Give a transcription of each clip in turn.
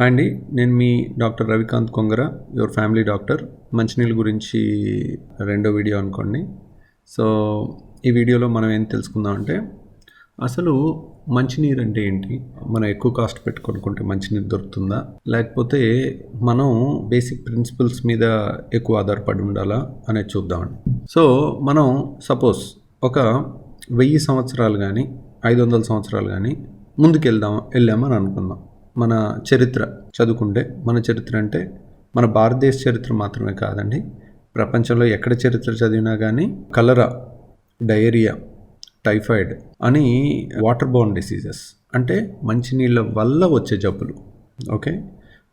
Hi అండి నేను మీ doctor Ravikanth Kongara your family doctor. మంచినీళ్ళ గురించి రెండో వీడియో అనుకోండి. సో ఈ వీడియోలో మనం ఏం తెలుసుకుందాం అంటే అసలు మంచినీరు అంటే ఏంటి? మనం ఎక్కువ కాస్ట్ పెట్టి మంచినీరు దొరుకుతుందా? లేకపోతే మనం బేసిక్ ప్రిన్సిపల్స్ మీద ఎక్కువ ఆధారపడి ఉండాలా అనేది చూద్దామండి. సో మనం సపోజ్ ఒక వెయ్యి సంవత్సరాలు కానీ ఐదు వందల సంవత్సరాలు కానీ ముందుకు వెళ్దాం వెళ్ళామని అనుకుందాం. మన చరిత్ర చదువుకుంటే మన చరిత్ర అంటే మన భారతదేశ చరిత్ర మాత్రమే కాదండి. ప్రపంచంలో ఎక్కడ చరిత్ర చదివినా కానీ కలరా డయేరియా టైఫాయిడ్ అని వాటర్ బోర్న్ డిసీజెస్ అంటే మంచినీళ్ళ వల్ల వచ్చే జబ్బులు ఓకే?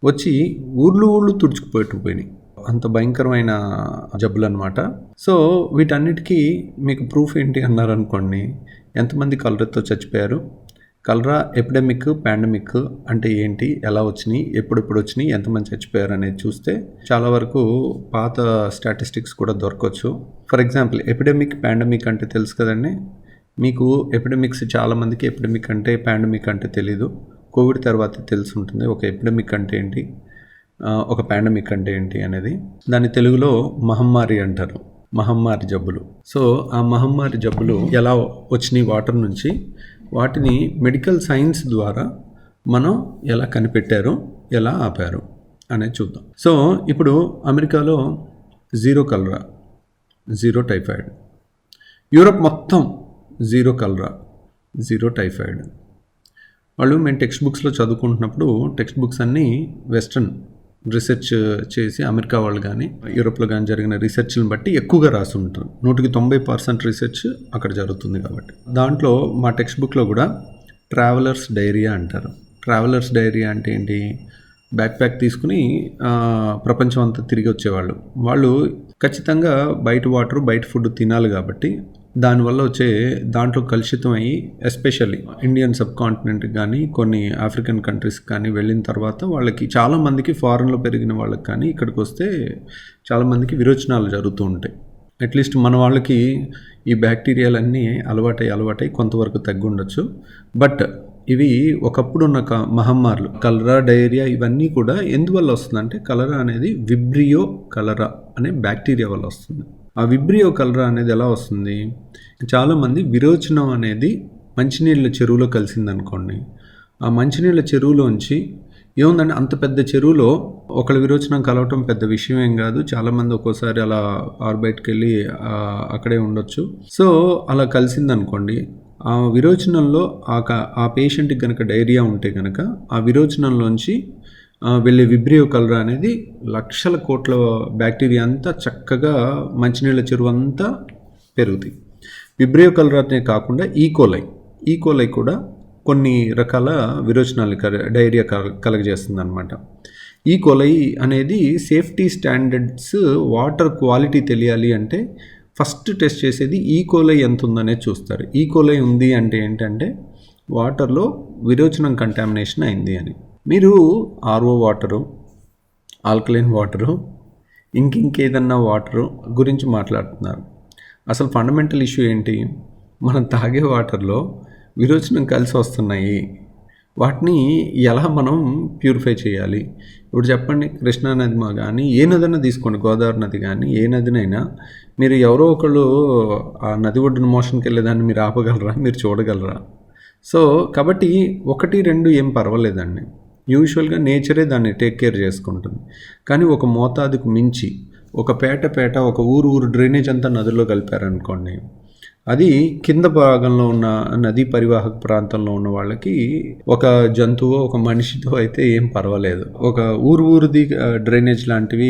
వచ్చి ఊర్లు ఊళ్ళు తుడుచుకుపోయిపోయినాయి అంత భయంకరమైన జబ్బులు అనమాట సో వీటన్నిటికీ మీకు ప్రూఫ్ ఏంటి అన్నారనుకోండి ఎంతమంది కలరతో చచ్చిపోయారు? కలరా ఎపిడమిక్ పాండమిక్ అంటే ఏంటి ఎలా వచ్చినాయి ఎప్పుడెప్పుడు వచ్చినాయి ఎంతమంది చచ్చిపోయారు అనేది చూస్తే చాలా వరకు పాత స్టాటిస్టిక్స్ కూడా దొరకవచ్చు. ఫర్ ఎగ్జాంపుల్ ఎపిడమిక్ పాండమిక్ అంటే తెలుసు కదండి. మీకు ఎపిడమిక్స్ చాలామందికి ఎపిడమిక్ అంటే పాండమిక్ అంటే తెలీదు. కోవిడ్ తర్వాత తెలిసి ఉంటుంది ఒక ఎపిడమిక్ అంటే ఏంటి ఒక పాండమిక్ అంటే ఏంటి అనేది. దాని తెలుగులో మహమ్మారి అంటారు మహమ్మారి జబ్బులు. సో ఆ మహమ్మారి జబ్బులు ఎలా వచ్చినాయి వాటర్ నుంచి వాటిని మెడికల్ సైన్స్ ద్వారా మనం ఎలా కనిపెట్టారు ఎలా ఆపారు అనేది చూద్దాం. సో ఇప్పుడు అమెరికాలో zero cholera zero typhoid. Europe మొత్తం జీరో కలరా జీరో టైఫాయిడ్. వాళ్ళు మేము టెక్స్ట్ బుక్స్లో చదువుకుంటున్నప్పుడు టెక్స్ట్ బుక్స్ అన్నీ వెస్ట్రన్ రీసెర్చ్ చేసి అమెరికా వాళ్ళు కానీ యూరోప్లో కానీ జరిగిన రీసెర్చ్ని బట్టి ఎక్కువగా రాసి ఉంటారు నూటికి తొంభై పర్సెంట్ రీసెర్చ్ అక్కడ జరుగుతుంది కాబట్టి. దాంట్లో మా టెక్స్ట్ బుక్లో కూడా ట్రావెలర్స్ డైరియా అంటారు. ట్రావెలర్స్ డైరియా అంటే ఏంటి? బ్యాక్ ప్యాక్ తీసుకుని ప్రపంచం అంతా తిరిగి వచ్చేవాళ్ళు. వాళ్ళు ఖచ్చితంగా బయట వాటర్ బయట ఫుడ్ తినాలి కాబట్టి దానివల్ల వచ్చే దాంట్లో కలుషితం అయ్యి ఎస్పెషల్లీ ఇండియన్ సబ్ కాంటినెంట్కి కానీ కొన్ని ఆఫ్రికన్ కంట్రీస్కి కానీ వెళ్ళిన తర్వాత వాళ్ళకి చాలామందికి ఫారెన్లో పెరిగిన వాళ్ళకి కానీ ఇక్కడికి వస్తే చాలామందికి విరోచనాలు జరుగుతూ ఉంటాయి. అట్లీస్ట్ మన వాళ్ళకి ఈ బ్యాక్టీరియాలన్నీ అలవాటై అలవాటై కొంతవరకు తగ్గుండొచ్చు. బట్ ఇవి ఒకప్పుడు ఉన్న క మహమ్మారులు కలరా డయేరియా ఇవన్నీ కూడా ఎందువల్ల వస్తుందంటే కలరా అనేది విబ్రియో కలరా అనే బ్యాక్టీరియా వల్ల వస్తుంది. ఆ విబ్రియో కలరా అనేది ఎలా వస్తుంది? చాలామంది విరోచనం అనేది మంచినీళ్ళ చెరువులో కలిసిందనుకోండి. ఆ మంచినీళ్ళ చెరువులోంచి ఏముందంటే అంత పెద్ద చెరువులో ఒకళ్ళ విరోచనం కలవటం పెద్ద విషయం ఏం కాదు. చాలామంది ఒక్కోసారి అలా ఆర్బైట్కి వెళ్ళి అక్కడే ఉండొచ్చు. సో అలా కలిసిందనుకోండి. ఆ విరోచనంలో ఆ ఆ పేషెంట్కి కనుక డైరియా ఉంటే కనుక ఆ విరోచనంలోంచి వెళ్ళే విబ్రియో కలరా అనేది లక్షల కోట్ల బ్యాక్టీరియా అంతా చక్కగా మంచినీళ్ళ చెరువు అంతా పెరుగుతాయి. విబ్రియో కలరానే కాకుండా ఈకోలై. ఈకోలై కూడా కొన్ని రకాల విరోచనాలు కల- డైరియా కల కలగజేస్తుంది అనమాట ఈకోలై అనేది సేఫ్టీ స్టాండర్డ్స్ వాటర్ క్వాలిటీ తెలియాలి అంటే ఫస్ట్ టెస్ట్ చేసేది ఈకోలై ఎంత ఉందనేది చూస్తారు. ఈకోలై ఉంది అంటే ఏంటంటే వాటర్లో విరోచనం కంటామినేషన్ అయింది అని. మీరు ఆర్ఓ వాటరు ఆల్కలైన్ వాటరు ఇంకింకేదన్నా వాటరు గురించి మాట్లాడుతున్నారు. అసలు ఫండమెంటల్ ఇష్యూ ఏంటి? మనం తాగే వాటర్లో విరోచనం కలిసి వస్తున్నాయి. వాటిని ఎలా మనం ప్యూరిఫై చేయాలి? ఇప్పుడు చెప్పండి కృష్ణా నది మా కానీ ఏ నదైనా తీసుకోండి గోదావరి నది కానీ ఏ నదినైనా. మీరు ఎవరో ఒకళ్ళు ఆ నది ఒడ్డున మోషన్కి వెళ్ళేదాన్ని మీరు ఆపగలరా? మీరు చూడగలరా? సో కాబట్టి ఒకటి రెండు ఏం పర్వాలేదండి. యూజువల్గా నేచరే దాన్ని టేక్ కేర్ చేసుకుంటుంది. కానీ ఒక మోతాదుకు మించి ఒక పేట పేట ఒక ఊరు ఊరు డ్రైనేజ్ అంతా నదిలో కలిపారనుకోండి అది కింద భాగంలో ఉన్న నదీ పరివాహక ప్రాంతంలో ఉన్న వాళ్ళకి ఒక జంతువు ఒక మనిషితో అయితే ఏం పర్వాలేదు. ఒక ఊరు ఊరిది డ్రైనేజ్ లాంటివి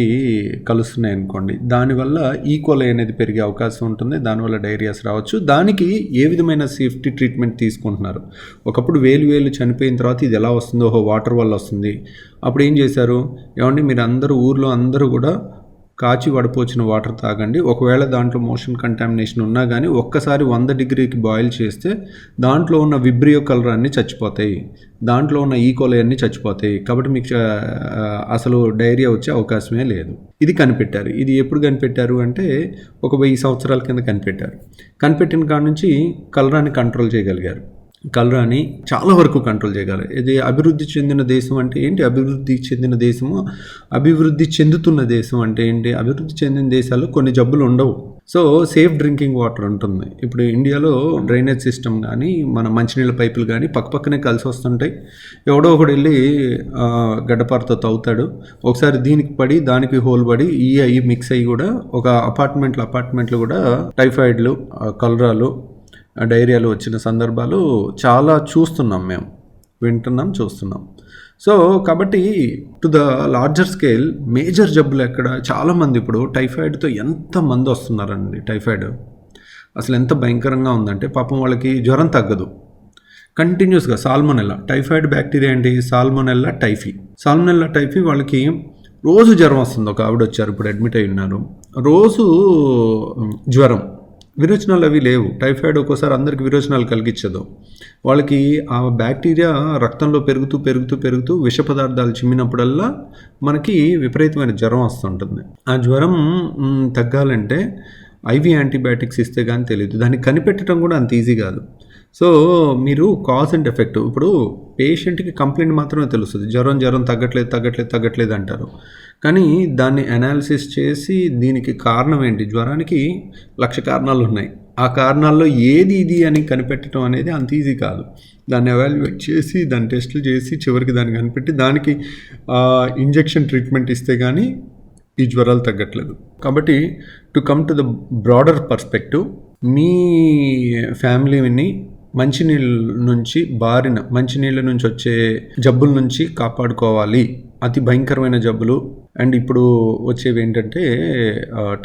కలుస్తున్నాయి అనుకోండి. దానివల్ల ఈక్వల్ అనేది పెరిగే అవకాశం ఉంటుంది. దానివల్ల డైరియాస్ రావచ్చు. దానికి ఏ విధమైన సేఫ్టీ ట్రీట్మెంట్ తీసుకుంటున్నారు? ఒకప్పుడు వేలు వేలు చనిపోయిన తర్వాత ఇది ఎలా వస్తుందో ఓహో వాటర్ వల్ల వస్తుంది. అప్పుడు ఏం చేశారు? ఏమండి మీరు అందరూ ఊర్లో అందరూ కూడా కాచి వడపోచిన వాటర్ తాగండి. ఒకవేళ దాంట్లో మోషన్ కంటామినేషన్ ఉన్నా కానీ ఒక్కసారి వంద డిగ్రీకి బాయిల్ చేస్తే దాంట్లో ఉన్న విబ్రియో కలర్ అన్నీ చచ్చిపోతాయి. దాంట్లో ఉన్న ఈకోలే అన్నీ చచ్చిపోతాయి. కాబట్టి మీకు అసలు డైరియా వచ్చే అవకాశమే లేదు. ఇది కనిపెట్టారు. ఇది ఎప్పుడు కనిపెట్టారు అంటే ఒక వెయ్యి సంవత్సరాల కింద కనిపెట్టారు. కనిపెట్టిన కాడ నుంచి కలరాన్ని కంట్రోల్ చేయగలిగారు. కలరాని చాలా వరకు కంట్రోల్ చేయగలరు. ఇది అభివృద్ధి చెందిన దేశం అంటే ఏంటి? అభివృద్ధి చెందిన దేశము అభివృద్ధి చెందుతున్న దేశం అంటే ఏంటి? అభివృద్ధి చెందిన దేశాల్లో కొన్ని జబ్బులు ఉండవు. సో సేఫ్ డ్రింకింగ్ వాటర్ ఉంటుంది. ఇప్పుడు ఇండియాలో డ్రైనేజ్ సిస్టమ్ కానీ మన మంచినీళ్ళ పైపులు కానీ పక్కపక్కనే కలిసి వస్తుంటాయి. ఎవడో ఒకడు వెళ్ళి గడ్డపారతో తవ్వుతాడు. ఒకసారి దీనికి పడి దానికి హోల్ పడి ఈ అయ్యి మిక్స్ అయ్యి కూడా ఒక అపార్ట్మెంట్లు అపార్ట్మెంట్లు కూడా టైఫాయిడ్లు కలరాలు డైరియాలు వచ్చిన సందర్భాలు చాలా చూస్తున్నాం మేము వింటున్నాం చూస్తున్నాం. సో కాబట్టి to the larger scale major జబ్బులు ఎక్కడ? చాలామంది ఇప్పుడు టైఫాయిడ్తో ఎంత మంది వస్తున్నారండి టైఫాయిడ్? అసలు ఎంత భయంకరంగా ఉందంటే పాపం వాళ్ళకి జ్వరం తగ్గదు. కంటిన్యూస్గా సాల్మొనెల్లా. టైఫాయిడ్ బ్యాక్టీరియా ఏంటి? Salmonella typhi. సాల్మొనెల్లా టైఫీ వాళ్ళకి రోజు జ్వరం వస్తుంది. ఒక ఆవిడ వచ్చారు ఇప్పుడు అడ్మిట్ అయి ఉన్నారు. రోజు జ్వరం. విరోచనాలు అవి లేవు. టైఫాయిడ్ ఒక్కోసారి అందరికి విరోచనాలు కలిగించదు వాళ్ళకి ఆ బ్యాక్టీరియా రక్తంలో పెరుగుతూ పెరుగుతూ పెరుగుతూ విష పదార్థాలు చిమ్మినప్పుడల్లా మనకి విపరీతమైన జ్వరం వస్తుంటుంది. ఆ జ్వరం తగ్గాలంటే ఐవి యాంటీబయాటిక్స్ ఇస్తే కానీ తెలియదు దాన్ని కనిపెట్టడం కూడా అంత ఈజీ కాదు. సో మీరు కాజ్ అండ్ ఎఫెక్ట్ ఇప్పుడు పేషెంట్కి కంప్లైంట్ మాత్రమే తెలుస్తుంది. జ్వరం జ్వరం తగ్గట్లేదు తగ్గట్లేదు తగ్గట్లేదు అంటారు. కానీ దాన్ని అనాలిసిస్ చేసి దీనికి కారణం ఏంటి? జ్వరానికి లక్ష కారణాలు ఉన్నాయి. ఆ కారణాల్లో ఏది ఇది అని కనిపెట్టడం అనేది అంత ఈజీ కాదు. దాన్ని అవాల్యుయేట్ చేసి దాన్ని టెస్టులు చేసి చివరికి దాన్ని కనిపెట్టి దానికి ఇంజెక్షన్ ట్రీట్మెంట్ ఇస్తే కానీ ఈ జ్వరాలు తగ్గట్లేదు. కాబట్టి to come to the broader perspective మీ ఫ్యామిలీని మంచినీళ్ళ నుంచి బారిన మంచినీళ్ళ నుంచి వచ్చే జబ్బుల నుంచి కాపాడుకోవాలి. అతి భయంకరమైన జబ్బులు. అండ్ ఇప్పుడు వచ్చేవి ఏంటంటే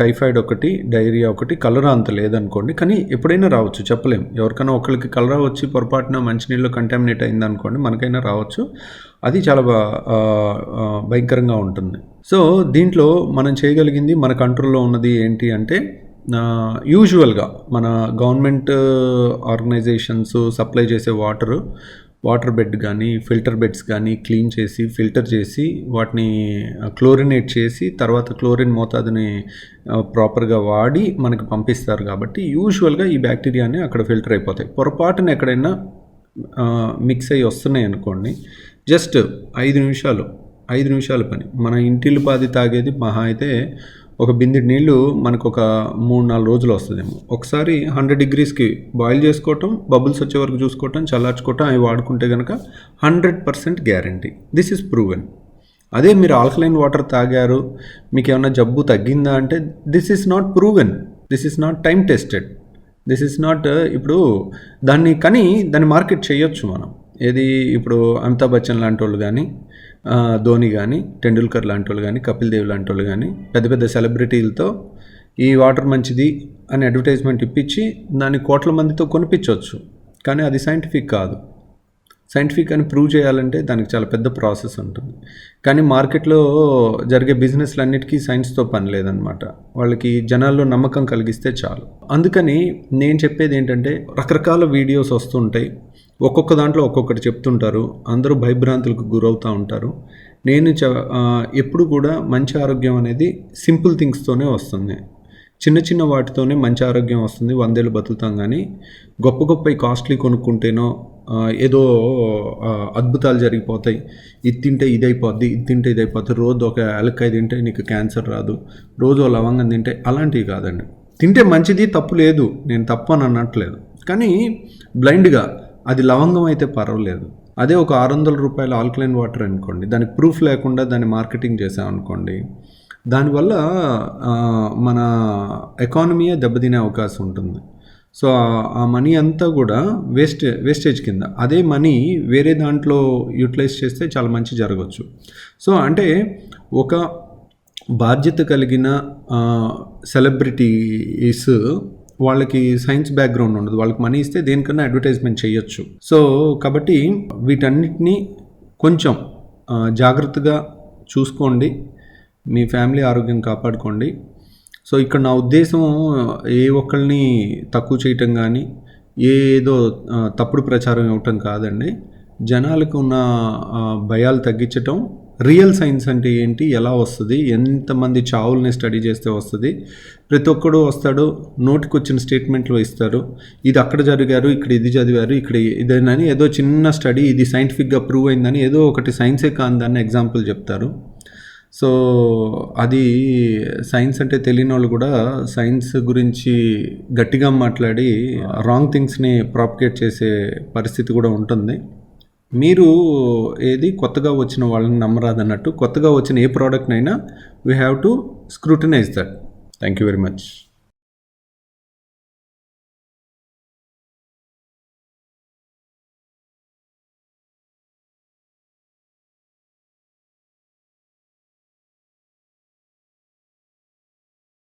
టైఫాయిడ్ ఒకటి డైరియా ఒకటి కలరా అంత లేదనుకోండి. కానీ ఎప్పుడైనా రావచ్చు చెప్పలేం. ఎవరికైనా ఒకరికి కలరా వచ్చి పొరపాటున మంచినీళ్ళు కంటామినేట్ అయింది అనుకోండి మనకైనా రావచ్చు. అది చాలా బా- భయంకరంగా ఉంటుంది. సో దీంట్లో మనం చేయగలిగింది మన కంట్రోల్లో ఉన్నది ఏంటి అంటే యూజువల్గా మన గవర్నమెంట్ ఆర్గనైజేషన్స్ సప్లై చేసే వాటరు వాటర్ బెడ్ కానీ ఫిల్టర్ బెడ్స్ కానీ క్లీన్ చేసి ఫిల్టర్ చేసి వాటిని క్లోరినేట్ చేసి తర్వాత క్లోరిన్ మోతాదుని ప్రాపర్గా వాడి మనకి పంపిస్తారు కాబట్టి యూజువల్గా ఈ బ్యాక్టీరియాని అక్కడ ఫిల్టర్ అయిపోతాయి. పొరపాటున ఎక్కడైనా మిక్స్ అయ్యి వస్తున్నాయి అనుకోండి జస్ట్ ఐదు నిమిషాలు ఐదు నిమిషాల పని. మన ఇంటిల్లి బాధి తాగేది మహా అయితే ఒక బింది నీళ్ళు మనకు ఒక మూడు నాలుగు రోజులు వస్తుందేమో. ఒకసారి హండ్రెడ్ డిగ్రీస్కి బాయిల్ చేసుకోవటం బబుల్స్ వచ్చే వరకు చూసుకోవటం చల్లార్చుకోవటం అవి వాడుకుంటే కనుక hundred percent guarantee. This is proven. అదే మీరు ఆల్కలైన్ వాటర్ తాగారు మీకు ఏమైనా జబ్బు తగ్గిందా అంటే this is not proven. This is not time tested. This is not ఇప్పుడు దాన్ని కానీ దాన్ని మార్కెట్ చేయొచ్చు మనం. ఏది ఇప్పుడు అమితాబ్ బచ్చన్ లాంటి వాళ్ళు కానీ ధోని కానీ టెండూల్కర్ లాంటి వాళ్ళు కానీ కపిల్ దేవ్ లాంటి వాళ్ళు కానీ పెద్ద పెద్ద సెలబ్రిటీలతో ఈ వాటర్ మంచిది అని అడ్వర్టైజ్మెంట్ ఇప్పించి దాన్ని కోట్ల మందితో కొనిపించవచ్చు. కానీ అది సైంటిఫిక్ కాదు. సైంటిఫిక్ అని ప్రూవ్ చేయాలంటే దానికి చాలా పెద్ద ప్రాసెస్ ఉంటుంది. కానీ మార్కెట్లో జరిగే బిజినెస్లు అన్నిటికీ సైన్స్తో పని లేదనమాట వాళ్ళకి జనాల్లో నమ్మకం కలిగిస్తే చాలు. అందుకని నేను చెప్పేది ఏంటంటే రకరకాల వీడియోస్ వస్తుంటాయి. ఒక్కొక్క దాంట్లో ఒక్కొక్కటి చెప్తుంటారు. అందరూ భయభ్రాంతులకు గురవుతూ ఉంటారు. నేను చ ఎప్పుడు కూడా మంచి ఆరోగ్యం అనేది సింపుల్ థింగ్స్తోనే వస్తుంది. చిన్న చిన్న వాటితోనే మంచి ఆరోగ్యం వస్తుంది. వందేళ్ళు బతుకుతాం కానీ గొప్ప గొప్ప కాస్ట్లీ కొనుక్కుంటేనో ఏదో అద్భుతాలు జరిగిపోతాయి. ఇది తింటే ఇది అయిపోద్ది ఇది తింటే ఇది అయిపోద్ది రోజు ఒక యాలక్కాయ తింటే నీకు క్యాన్సర్ రాదు. రోజు లవంగం తింటే అలాంటివి కాదండి. తింటే మంచిది తప్పు లేదు. నేను తప్పు అని అనట్లేదు. కానీ బ్లైండ్గా అది లవంగం అయితే పర్వాలేదు. అదే ఒక ఆరు వందల రూపాయల ఆల్కలైన్ వాటర్ అనుకోండి దానికి ప్రూఫ్ లేకుండా దాన్ని మార్కెటింగ్ చేసామనుకోండి దానివల్ల మన ఎకానమీయే దెబ్బతినే అవకాశం ఉంటుంది. సో ఆ మనీ అంతా కూడా వేస్ట్ వేస్టేజ్ కింద. అదే మనీ వేరే దాంట్లో యూటిలైజ్ చేస్తే చాలా మంచి జరగవచ్చు సో అంటే ఒక బాధ్యత కలిగిన సెలబ్రిటీస్ వాళ్ళకి సైన్స్ బ్యాక్గ్రౌండ్ ఉండదు. వాళ్ళకి మనీ ఇస్తే దేనికన్నా అడ్వర్టైజ్మెంట్ చేయొచ్చు. సో కాబట్టి వీటన్నిటినీ కొంచెం జాగ్రత్తగా చూసుకోండి. మీ ఫ్యామిలీ ఆరోగ్యం కాపాడుకోండి. సో ఇక్కడ నా ఉద్దేశం ఏ ఒక్కరిని తక్కువ చేయటం కానీ ఏదో తప్పుడు ప్రచారం ఇవ్వటం కాదండి. జనాలకు ఉన్న భయాలు తగ్గించటం రియల్ సైన్స్ అంటే ఏంటి? ఎలా వస్తుంది? ఎంతమంది చావుల్ని స్టడీ చేస్తే వస్తుంది? ప్రతి ఒక్కడు వస్తాడు నోటికి వచ్చిన స్టేట్మెంట్లు ఇస్తారు. ఇది అక్కడ జరిగారు ఇక్కడ ఇది చదివారు ఇక్కడ ఇదేనని ఏదో చిన్న స్టడీ ఇది సైంటిఫిక్గా ప్రూవ్ అయిందని ఏదో ఒకటి సైన్సే కాందని ఎగ్జాంపుల్ చెప్తారు. సో అది సైన్స్ అంటే తెలియని వాళ్ళు కూడా సైన్స్ గురించి గట్టిగా మాట్లాడి రాంగ్ థింగ్స్ని ప్రాపగేట్ చేసే పరిస్థితి కూడా ఉంటుంది. మీరు ఏది కొత్తగా వచ్చిన వాళ్ళని నమ్మరాదన్నట్టు కొత్తగా వచ్చిన ఏ ప్రోడక్ట్నైనా we have to scrutinise that thank you very much